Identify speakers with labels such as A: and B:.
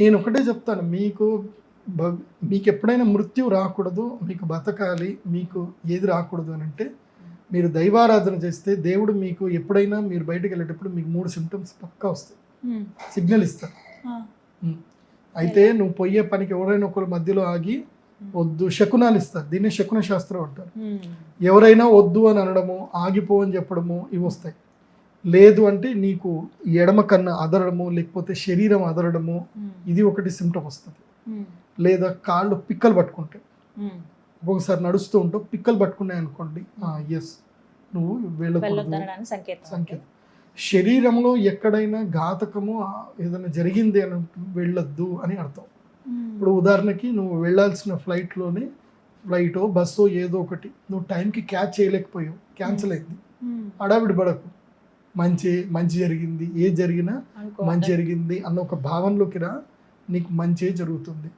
A: నేను ఒకటే చెప్తాను. మీకు మీకు ఎప్పుడైనా మృత్యు రాకూడదు మీకు బతకాలి మీకు ఏది రాకూడదు అని అంటే మీరు దైవారాధన చేస్తే దేవుడు మీకు ఎప్పుడైనా మీరు బయటకు వెళ్ళేటప్పుడు మీకు మూడు సిమ్టమ్స్ పక్కా వస్తాయి. సిగ్నల్ ఇస్తారు. అయితే నువ్వు పోయే పనికి ఎవరైనా ఒకరు మధ్యలో ఆగి వద్దు శకునాలు ఇస్తారు. దీన్ని శకున శాస్త్రం అంటారు. ఎవరైనా వద్దు అని అనడము ఆగిపో అని చెప్పడము ఇవి వస్తాయి. లేదు అంటే నీకు ఎడమ కన్ను అదరడము లేకపోతే శరీరం అదరడము. ఇది ఒకటి సిమ్టమ్ వస్తుంది. లేదా కాళ్ళు పిక్కలు పట్టుకుంటాయి.
B: ఉమ్.
A: ఒక్కొక్కసారి నడుస్తూ ఉంటావు పిక్కలు పట్టుకున్నాయి అనుకోండి. ఎస్ నువ్వు వెళ్ళకూడదు.
B: సంకేతం
A: శరీరంలో ఎక్కడైనా ఘాతకము ఏదైనా జరిగింది అని వెళ్ళొద్దు అని అర్థం. ఇప్పుడు ఉదాహరణకి నువ్వు వెళ్ళాల్సిన ఫ్లైట్లోనే ఫ్లైటో బస్సో ఏదో ఒకటి నువ్వు టైంకి క్యాచ్ చేయలేకపోయావు. క్యాన్సిల్ అయింది.
B: ఉమ్.
A: హడావిడి పడకు. మంచి మంచి జరిగింది. ఏ జరిగినా మంచి జరిగింది అన్న ఒక భావనలోకి రా నీకు మంచి జరుగుతుంది.